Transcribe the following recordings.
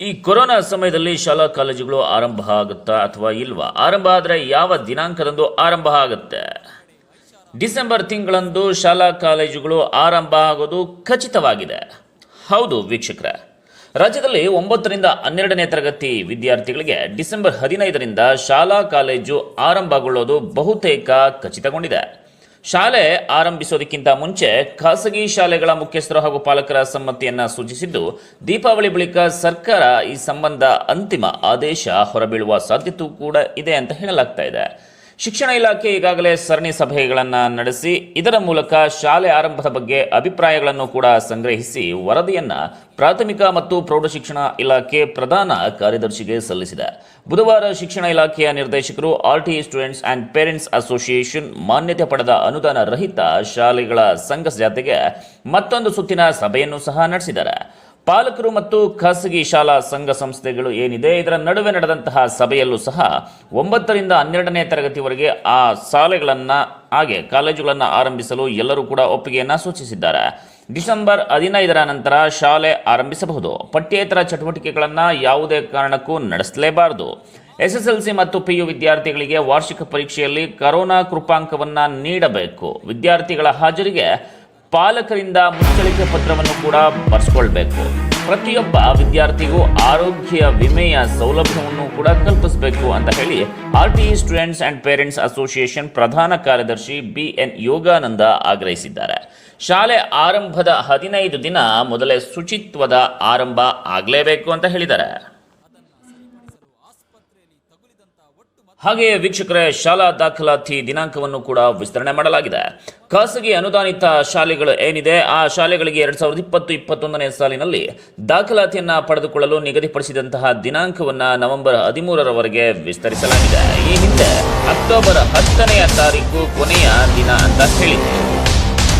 ಈ ಕೊರೋನಾ ಸಮಯದಲ್ಲಿ ಶಾಲಾ ಕಾಲೇಜುಗಳು ಆರಂಭ ಆಗುತ್ತಾ ಅಥವಾ ಇಲ್ವಾ? ಆರಂಭ ಆದರೆ ಯಾವ ದಿನಾಂಕದಂದು ಆರಂಭ ಆಗುತ್ತೆ? ಡಿಸೆಂಬರ್ ತಿಂಗಳಂದು ಶಾಲಾ ಕಾಲೇಜುಗಳು ಆರಂಭ ಆಗೋದು ಖಚಿತವಾಗಿದೆ. ಹೌದು ವೀಕ್ಷಕರೇ, ರಾಜ್ಯದಲ್ಲಿ ಒಂಬತ್ತರಿಂದ ಹನ್ನೆರಡನೇ ತರಗತಿ ವಿದ್ಯಾರ್ಥಿಗಳಿಗೆ ಡಿಸೆಂಬರ್ ಹದಿನೈದರಿಂದ ಶಾಲಾ ಕಾಲೇಜು ಆರಂಭಗೊಳ್ಳೋದು ಬಹುತೇಕ ಖಚಿತಗೊಂಡಿದೆ. ಶಾಲೆ ಆರಂಭಿಸೋದಕ್ಕಿಂತ ಮುಂಚೆ ಖಾಸಗಿ ಶಾಲೆಗಳ ಮುಖ್ಯಸ್ಥರು ಹಾಗೂ ಪಾಲಕರ ಸಮ್ಮತಿಯನ್ನ ಸೂಚಿಸಿದ್ದು, ದೀಪಾವಳಿ ಬಳಿಕ ಸರ್ಕಾರ ಈ ಸಂಬಂಧ ಅಂತಿಮ ಆದೇಶ ಹೊರಬೀಳುವ ಸಾಧ್ಯತೆ ಕೂಡ ಇದೆ ಅಂತ ಹೇಳಲಾಗ್ತಾ ಇದೆ. ಶಿಕ್ಷಣ ಇಲಾಖೆ ಈಗಾಗಲೇ ಸರಣಿ ಸಭೆಗಳನ್ನು ನಡೆಸಿ, ಇದರ ಮೂಲಕ ಶಾಲೆ ಆರಂಭದ ಬಗ್ಗೆ ಅಭಿಪ್ರಾಯಗಳನ್ನು ಕೂಡ ಸಂಗ್ರಹಿಸಿ ವರದಿಯನ್ನು ಪ್ರಾಥಮಿಕ ಮತ್ತು ಪ್ರೌಢಶಿಕ್ಷಣ ಇಲಾಖೆ ಪ್ರಧಾನ ಕಾರ್ಯದರ್ಶಿಗೆ ಸಲ್ಲಿಸಿದೆ. ಬುಧವಾರ ಶಿಕ್ಷಣ ಇಲಾಖೆಯ ನಿರ್ದೇಶಕರು, R T students and parents association ಮಾನ್ಯತೆ ಪಡೆದ ಅನುದಾನ ರಹಿತ ಶಾಲೆಗಳ ಸಂಘ ಜಾತೆಗೆ ಮತ್ತೊಂದು ಸುತ್ತಿನ ಸಭೆಯನ್ನು ಸಹ ನಡೆಸಿದ್ದಾರೆ. ಪಾಲಕರು ಮತ್ತು ಖಾಸಗಿ ಶಾಲಾ ಸಂಘ ಸಂಸ್ಥೆಗಳು ಏನಿದೆ, ಇದರ ನಡುವೆ ನಡೆದಂತಹ ಸಭೆಯಲ್ಲೂ ಸಹ ಒಂಬತ್ತರಿಂದ ಹನ್ನೆರಡನೇ ತರಗತಿವರೆಗೆ ಆ ಶಾಲೆಗಳನ್ನು, ಹಾಗೆ ಕಾಲೇಜುಗಳನ್ನು ಆರಂಭಿಸಲು ಎಲ್ಲರೂ ಕೂಡ ಒಪ್ಪಿಗೆಯನ್ನು ಸೂಚಿಸಿದ್ದಾರೆ. ಡಿಸೆಂಬರ್ ಹದಿನೈದರ ನಂತರ ಶಾಲೆ ಆರಂಭಿಸಬಹುದು. ಪಠ್ಯೇತರ ಚಟುವಟಿಕೆಗಳನ್ನು ಯಾವುದೇ ಕಾರಣಕ್ಕೂ ನಡೆಸಲೇಬಾರದು. ಎಸ್ಎಸ್ಎಲ್ಸಿ ಮತ್ತು ಪಿಯು ವಿದ್ಯಾರ್ಥಿಗಳಿಗೆ ವಾರ್ಷಿಕ ಪರೀಕ್ಷೆಯಲ್ಲಿ ಕರೋನಾ ಕೃಪಾಂಕವನ್ನು ನೀಡಬೇಕು. ವಿದ್ಯಾರ್ಥಿಗಳ ಹಾಜರಿಗೆ ಪಾಲಕರಿಂದ ಮುಚ್ಚಳಿಕೆ ಪತ್ರವನ್ನು ಕೂಡ ಬರ್ಸ್ಕೊಳ್ಬೇಕು. ಪ್ರತಿಯೊಬ್ಬ ವಿದ್ಯಾರ್ಥಿಗೂ ಆರೋಗ್ಯ ವಿಮೆಯ ಸೌಲಭ್ಯವನ್ನು ಕೂಡ ಕಲ್ಪಿಸಬೇಕು ಅಂತ ಹೇಳಿ R T students and parents association ಪ್ರಧಾನ ಕಾರ್ಯದರ್ಶಿ ಬಿ ಎನ್ ಯೋಗಾನಂದ ಆಗ್ರಹಿಸಿದ್ದಾರೆ. ಶಾಲೆ ಆರಂಭದ ಹದಿನೈದು ದಿನ ಮೊದಲೇ ಶುಚಿತ್ವದ ಆರಂಭ ಆಗಲೇಬೇಕು ಅಂತ ಹೇಳಿದ್ದಾರೆ. ಹಾಗೆಯೇ ವೀಕ್ಷಕರೇ, ಶಾಲಾ ದಾಖಲಾತಿ ದಿನಾಂಕವನ್ನು ಕೂಡ ವಿಸ್ತರಣೆ ಮಾಡಲಾಗಿದೆ. ಖಾಸಗಿ ಅನುದಾನಿತ ಶಾಲೆಗಳು ಏನಿದೆ, ಆ ಶಾಲೆಗಳಿಗೆ ಎರಡ್ ಸಾವಿರದ ಇಪ್ಪತ್ತು, ಇಪ್ಪತ್ತೊಂದನೇ ಸಾಲಿನಲ್ಲಿ ದಾಖಲಾತಿಯನ್ನ ಪಡೆದುಕೊಳ್ಳಲು ನಿಗದಿಪಡಿಸಿದಂತಹ ದಿನಾಂಕವನ್ನ ನವೆಂಬರ್ ಹದಿಮೂರರವರೆಗೆ ವಿಸ್ತರಿಸಲಾಗಿದೆ. ಈ ಹಿಂದೆ ಅಕ್ಟೋಬರ್ ಹತ್ತನೆಯ ತಾರೀಕು ಕೊನೆಯ ದಿನ ಅಂತ ಹೇಳಿದೆ.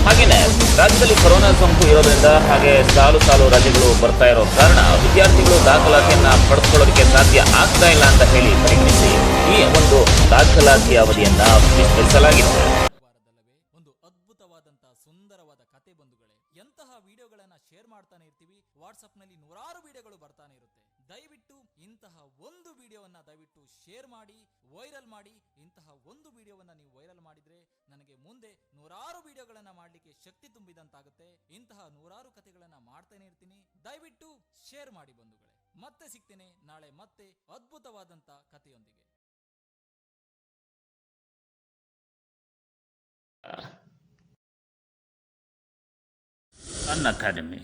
ಹಾಗೇನೆ ರಾಜ್ಯದಲ್ಲಿ ಕೊರೋನಾ ಸೋಂಕು ಇರೋದ್ರಿಂದ ಹಾಗೆ ಸಾಲು ಸಾಲು ರಜೆಗಳು ಬರ್ತಾ ಇರೋ ಕಾರಣ ವಿದ್ಯಾರ್ಥಿಗಳು ದಾಖಲಾತಿಯನ್ನ ಪಡೆದುಕೊಳ್ಳೋದಕ್ಕೆ ಸಾಧ್ಯ ಆಗ್ತಾ ಇಲ್ಲ ಅಂತ ಹೇಳಿ ಪರಿಗಣಿಸಿ ಈ ಒಂದು ದಾಖಲಾತಿ ಅವಧಿಯನ್ನ ವಿಸ್ತರಿಸಲಾಗಿದೆ. ಒಂದು ಅದ್ಭುತವಾದಂತಹ ಸುಂದರವಾದ ಕತೆ ಬಂಧುಗಳೇ, ಎಂತಹ ವಿಡಿಯೋಗಳನ್ನ ಶೇರ್ ಮಾಡ್ತಾನೆ ಇರ್ತೀವಿ ವಾಟ್ಸ್ಆಪ್ನಲ್ಲಿ ನೂರಾರು ವಿಡಿಯೋಗಳು ಬರ್ತಾನೆ ಇರುತ್ತೆ. ದಯವಿಟ್ಟು ಇಂತಹ ವಿಡಿಯೋವನ್ನ ದಯವಿಟ್ಟು ಶೇರ್ ಮಾಡಿ, ವೈರಲ್ ಮಾಡಿ. ಇಂತಹ ಒಂದು ವಿಡಿಯೋವನ್ನ ನೀವು ವೈರಲ್ ಮಾಡಿದ್ರೆ ನನಗೆ ಮುಂದೆ ನೂರಾರು ವಿಡಿಯೋಗಳನ್ನ ಮಾಡ್ಲಿಕ್ಕೆ ಶಕ್ತಿ ತುಂಬಿದಂತಾಗುತ್ತೆ. ಇಂತಹ ನೂರಾರು ಕಥೆಗಳನ್ನು ಮಾಡ್ತಾನೆ ಇರ್ತೀನಿ. ದಯವಿಟ್ಟು ಶೇರ್ ಮಾಡಿ ಬಂಧುಗಳೇ. ಮತ್ತೆ ಸಿಗ್ತೇನೆ ನಾಳೆ ಮತ್ತೆ ಅದ್ಭುತವಾದಂತ ಕಥೆಯೊಂದಿಗೆ. ಅನ್ ಅಕಾಡೆಮಿ,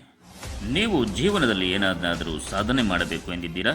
ನೀವು ಜೀವನದಲ್ಲಿ ಏನಾದರೂ ಸಾಧನೆ ಮಾಡಬೇಕು ಎಂದಿದ್ದೀರಾ?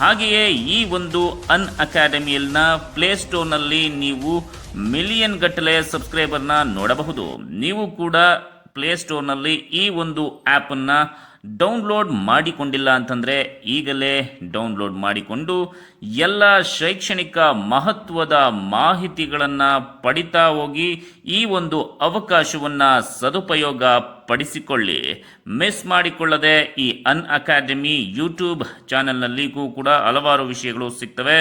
ಹಾಗೆಯೇ ಈ ಒಂದು ಅನ್ ಅಕಾಡೆಮಿಯಲ್ನ ಪ್ಲೇಸ್ಟೋರ್ನಲ್ಲಿ ನೀವು ಮಿಲಿಯನ್ ಗಟ್ಟಲೆ ಸಬ್ಸ್ಕ್ರೈಬರ್ನ ನೋಡಬಹುದು. ನೀವು ಕೂಡ ಪ್ಲೇಸ್ಟೋರ್ನಲ್ಲಿ ಈ ಒಂದು ಆ್ಯಪನ್ನು ಡೌನ್ಲೋಡ್ ಮಾಡಿಕೊಂಡಿಲ್ಲ ಅಂತಂದರೆ ಈಗಲೇ ಡೌನ್ಲೋಡ್ ಮಾಡಿಕೊಂಡು ಎಲ್ಲ ಶೈಕ್ಷಣಿಕ ಮಹತ್ವದ ಮಾಹಿತಿಗಳನ್ನು ಪಡಿತಾ ಹೋಗಿ ಈ ಒಂದು ಅವಕಾಶವನ್ನು ಸದುಪಯೋಗ ಪಡಿಸಿಕೊಳ್ಳಿ. ಮಿಸ್ ಮಾಡಿಕೊಳ್ಳದೆ ಈ ಅನ್ ಅಕಾಡೆಮಿ ಯೂಟ್ಯೂಬ್ ಚಾನೆಲ್ನಲ್ಲಿಗೂ ಕೂಡ ಹಲವಾರು ವಿಷಯಗಳು ಸಿಗ್ತವೆ.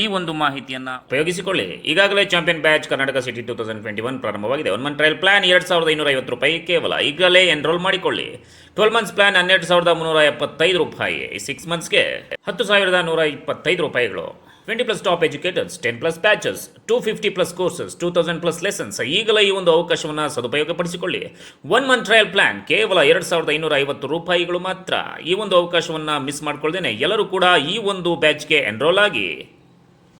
ಈ ಒಂದು ಮಾಹಿತಿಯನ್ನು ಉಪಯೋಗಿಸಿಕೊಳ್ಳಿ. ಈಗಾಗಲೇ champion batch Karnataka CET two thousand twenty one ಪ್ರಾರಂಭವಾಗಿದೆ. ಒನ್ ಮಂತ್ ಟ್ರಯಲ್ ಪ್ಲಾನ್ ಎರಡು ಸಾವಿರದ ಐನೂರ ಐವತ್ತು ರೂಪಾಯಿ ಕೇವಲ. ಈಗಲೇ ಎನ್ರೋಲ್ ಮಾಡಿಕೊಳ್ಳಿ. ಟ್ವೆಲ್ ಮಂತ್ಸ್ ಪ್ಲಾನ್ ಹನ್ನೆರಡು ಸಾವಿರದ ಮುನ್ನೂರ ಎಪ್ಪತ್ತೈದು ರೂಪಾಯಿ. ಸಿಕ್ಸ್ ಮಂತ್ಸ್ಗೆ ಹತ್ತು ಸಾವಿರದ ನೂರ ಇಪ್ಪತ್ತೈದು ರೂಪಾಯಿಗಳು. Twenty plus top educators ten plus batches two fifty plus courses two thousand plus lessons ಈಗಲೇ ಈ ಒಂದು ಅವಕಾಶವನ್ನು ಸದುಪಯೋಗಪಡಿಸಿಕೊಳ್ಳಿ. ಒನ್ ಮಂತ್ ಟ್ರಯಲ್ ಪ್ಲಾನ್ ಕೇವಲ ಎರಡು ಸಾವಿರದ ಐನೂರ ಐವತ್ತು ರೂಪಾಯಿಗಳು ಮಾತ್ರ. ಈ ಒಂದು ಅವಕಾಶವನ್ನು ಮಿಸ್ ಮಾಡ್ಕೊಳ್ದೇನೆ ಎಲ್ಲರೂ ಕೂಡ ಈ ಒಂದು ಬ್ಯಾಚ್ಗೆ ಎನ್ರೋಲ್ ಆಗಿ.